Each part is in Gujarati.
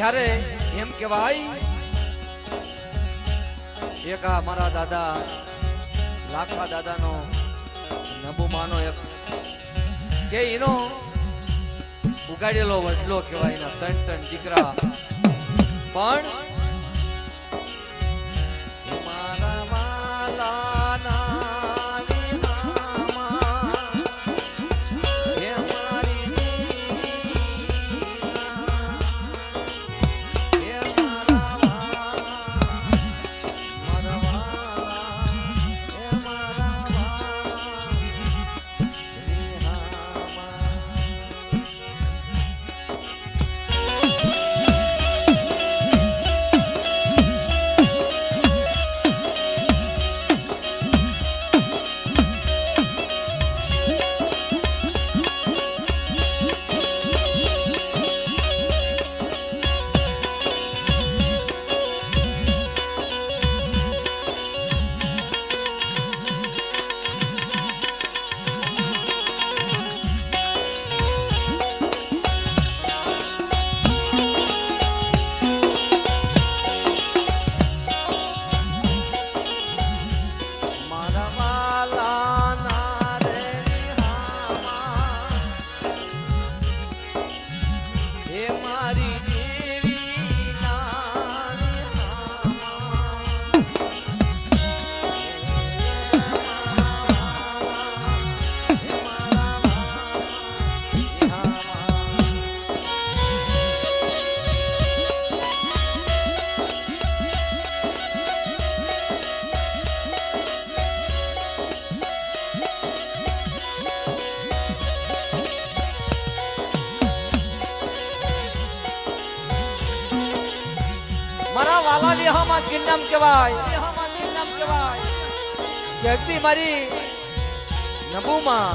જ્યારે એમ કહેવાય, એક મારા દાદા, લાખા દાદાનો નબુમાનો એક કે એનો ઉગાડેલો વડલો કહેવાય એના ત્રણ ત્રણ દીકરા. પણ કિન્નમ કહેવાય. કહેવાય કે મારી નબુમાં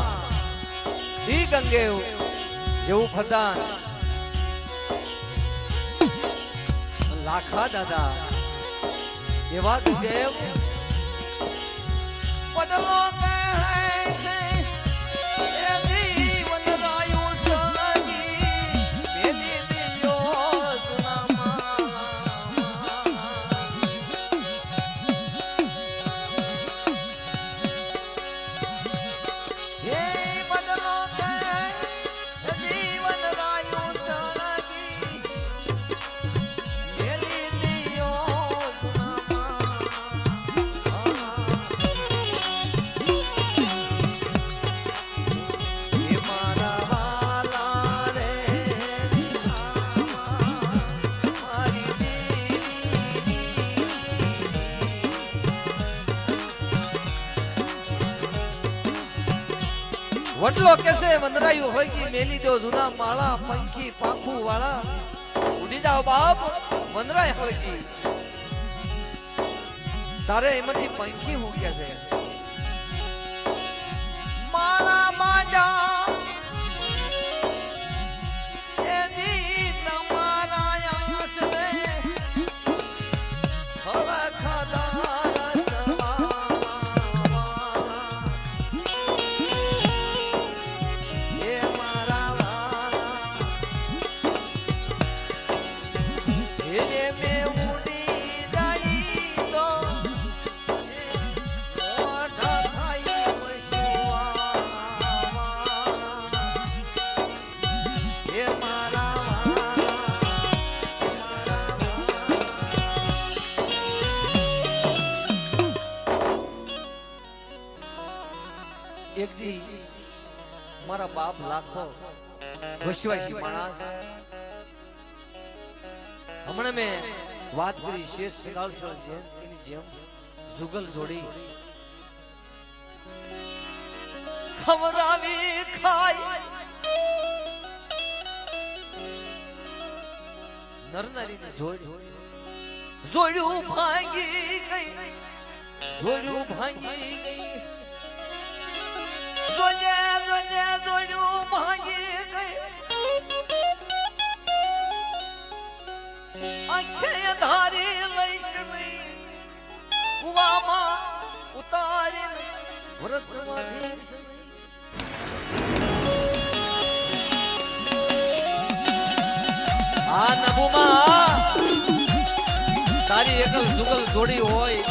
ઈ ગંગે જેવું ફરદાન. લાખા દાદા, એવા ગંગે પડલો કહે વડલો કેસે વંદરાયું હોય કે મેલી દો, જૂના માળા, પંખી પાંખું વાળા ઉડી જાઓ બાપ વંદરાય હોય કે. તારે એમાંથી પંખી હું કે છે? લાખો વસવાસી માણસ. હમણાં મેં વાત કરી, શેઠ સગાળસર જેમ એની જેમ જુગલ જોડી. ખવરાવી ખાય. નરનારીને જોડી જોડ્યું ભાંગી ગઈ. જોડ્યું ભાંગી ગઈ. જોજે તારી એકલ જુગલ જોડી હોય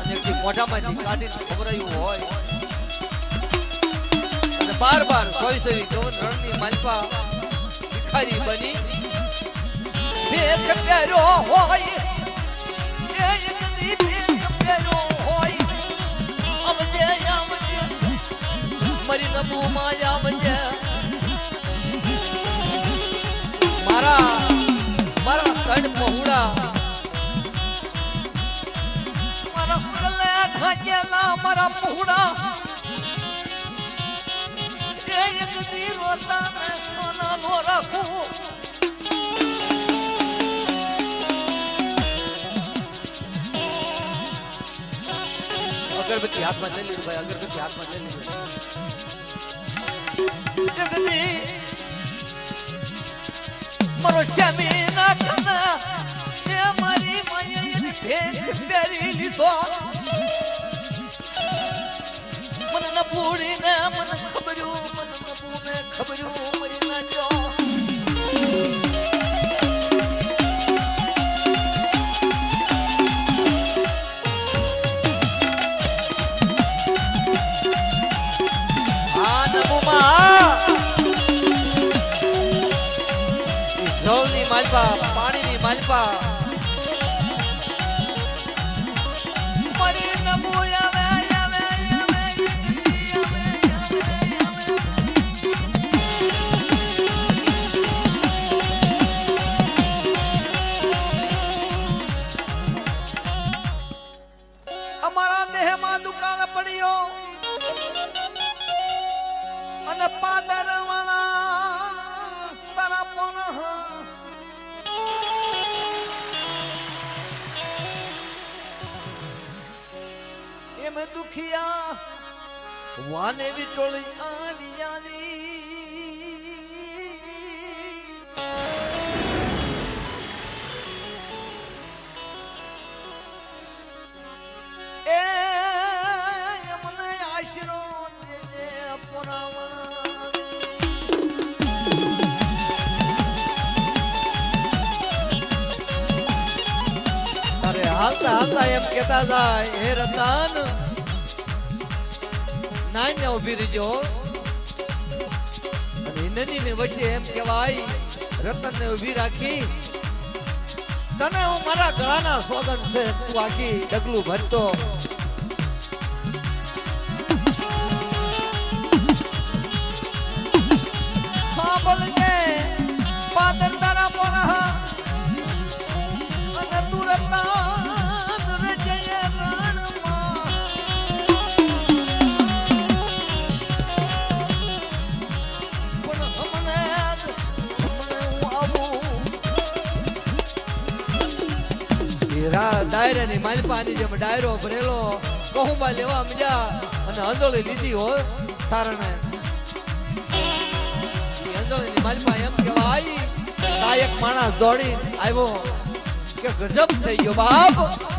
અને એકથી મોઢામાંથી કાઢીને ખવડાવ્યું હોય. અને બાર બાર સોય સોય જો રણની માલપા ભિખારી બની. ભેખ પહેર્યો હોય એ એકદી ભેખ પહેર્યો હોય આવજે આવજે મારી નભુમાં આવજે મારા મારા કણ પહોળા મારા ગલે ઢાકેલા મારા પહોળા એક દી રોતા સોના નો રાખું અગરબત્તી હાથમાં ચાલી લીધું ભાઈ અગરબત્તી હાથમાં ચાલી લીધું મારો શ્યામી ના કના એ મારી માયાની ભેટ પહેરી લીધો મને ન પૂડીને મને ખબર્યું મને ન પૂને ખબર્યું મરી નાખ્યો માલપા પાણીની માલપા. પડ્યો. અને પાદર વાળા દુખિયા, વાને વિટોળી આવી જાની એ અમને આશરો અરે હાલતા હાલતા એમ કેતા જાય, હે રતન નાઈને ઊભી રહીજો. નદીને વચ્ચે એમ કહેવાય, રતનને ઊભી રાખી. તને હું મારા ગળાના સોગન છે, તું આખી ડગલું ભરતો. માલપાની જેમ ડાયરો, ભરેલો કહુંબા લેવા મજા અને અંદોળી લીધી હો સારણે. ઈ માલપા એમ કહેવાય કાયક માણસ દોડી આવ્યો કે ગજબ થઈ ગયો બાપ.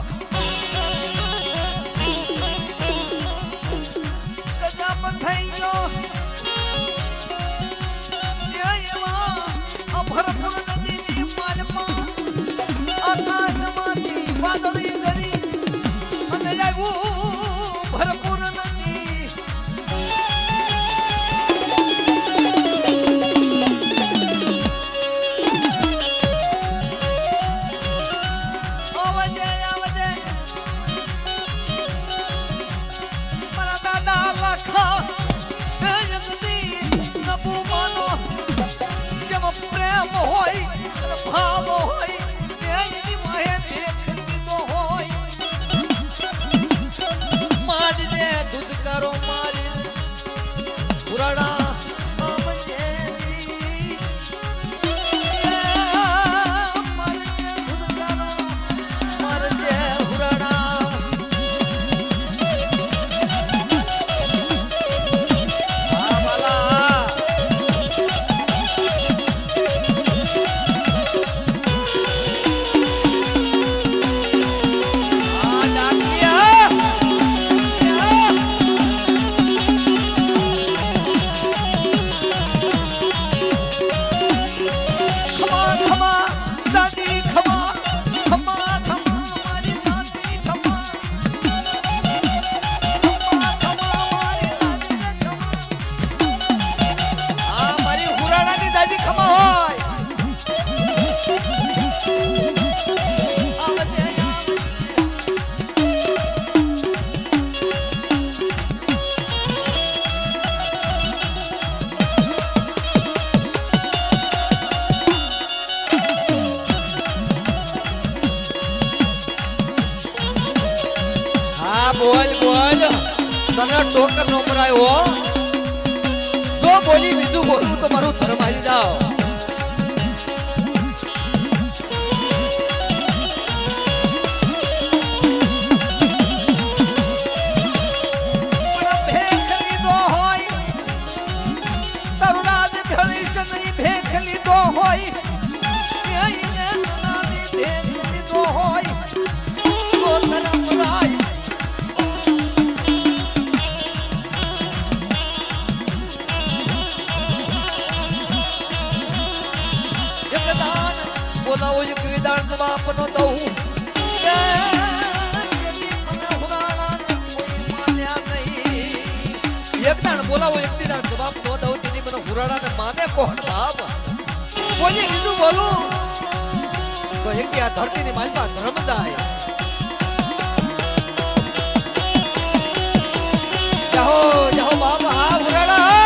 મરાય હો. જો બોલી બીજું બોલું તો મારું ધર્મ આવી જાઓ. એક વિદાન જવાબ નો દઉં ને એક દાન બોલાવો એક દી જવાબ નો દઉં તેથી ને બાપ તો આ ધરતીની માલમાં ધર્મ બાપ, હા, હુરાણા.